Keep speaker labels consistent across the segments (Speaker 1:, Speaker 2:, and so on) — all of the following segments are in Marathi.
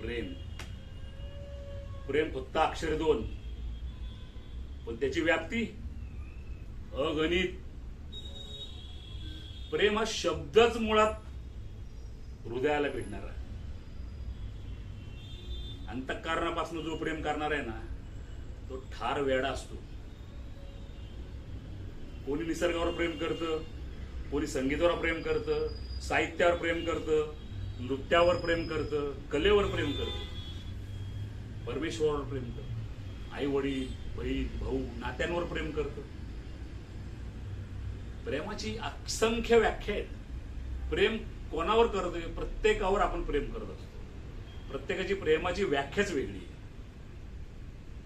Speaker 1: प्रेम. प्रेम फक्त अक्षर दोन. पण त्याची व्याप्ती? अगणित. प्रेम हा शब्दच मुळात हृदयाला भेटणारा अंतकारणापासून जो प्रेम करणार आहे ना तो ठार वेडा असतो. कोणी निसर्गावर प्रेम करतं कोणी संगीतावर प्रेम करतं साहित्यावर प्रेम करतं नृत्यावर प्रेम करतं कलेवर प्रेम करतं परमेश्वरावर प्रेम करतं आई वडील बहीण भाऊ नात्यांवर प्रेम करतं. प्रेमाची असंख्य व्याख्या आहेत. प्रेम कोणावर करतोय प्रत्येकावर आपण प्रेम करत असतो. प्रत्येकाची प्रेमाची व्याख्याच वेगळी आहे.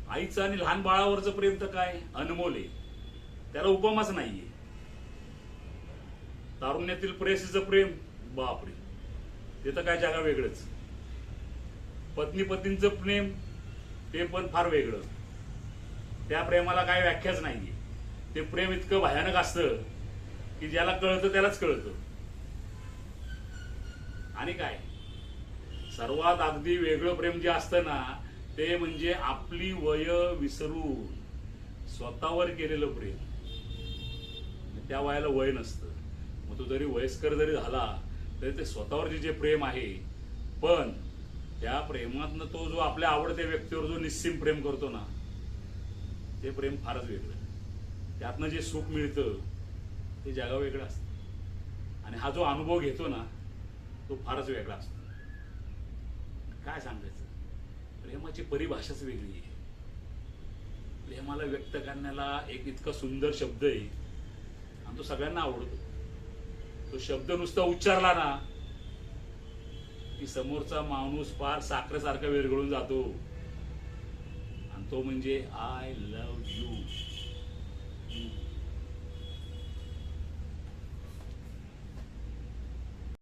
Speaker 1: आईचं आणि लहान बाळावरचं प्रेम तर काय? अनमोल आहे. त्याला उपमाच नाहीये. तारुण्यातील प्रेसीचं प्रेम बापरे. ते तर काय जागा वेगळंच. पत्नी पत्नीचं प्रेम ते पण फार वेगळं. त्या प्रेमाला काय व्याख्याच नाहीये. ते प्रेम इतकं भयानक असतं की ज्याला कळतं त्यालाच कळतं. आणि काय? सर्वात अगदी वेगळं प्रेम जे असतं ना ते म्हणजे आपली वय विसरून स्वतःवर केलेलं प्रेम. त्या वयाला वय नसतं. मग तो जरी वयस्कर जरी झाला तरी ते स्वतःवरचे जे प्रेम आहे पण त्या प्रेमातनं तो जो आपल्या आवडत्या व्यक्तीवर जो निस्सीम प्रेम करतो ना ते प्रेम फारच वेगळं त्यातनं जे सुख मिळतं ते जगा वेगळं असतं. आणि हा जो अनुभव घेतो ना तो फारच वेगळा असतो. काय सांगायचं? प्रेमाची परिभाषाच वेगळी आहे. प्रेमाला व्यक्त करण्याला एक इतका सुंदर शब्द आहे आणि तो सगळ्यांना आवडतो. तो शब्द नुसता उच्चारला ना की समोरचा माणूस फार साखरेसारखा विरघळून जातो. आणि तो म्हणजे आय लव्ह यू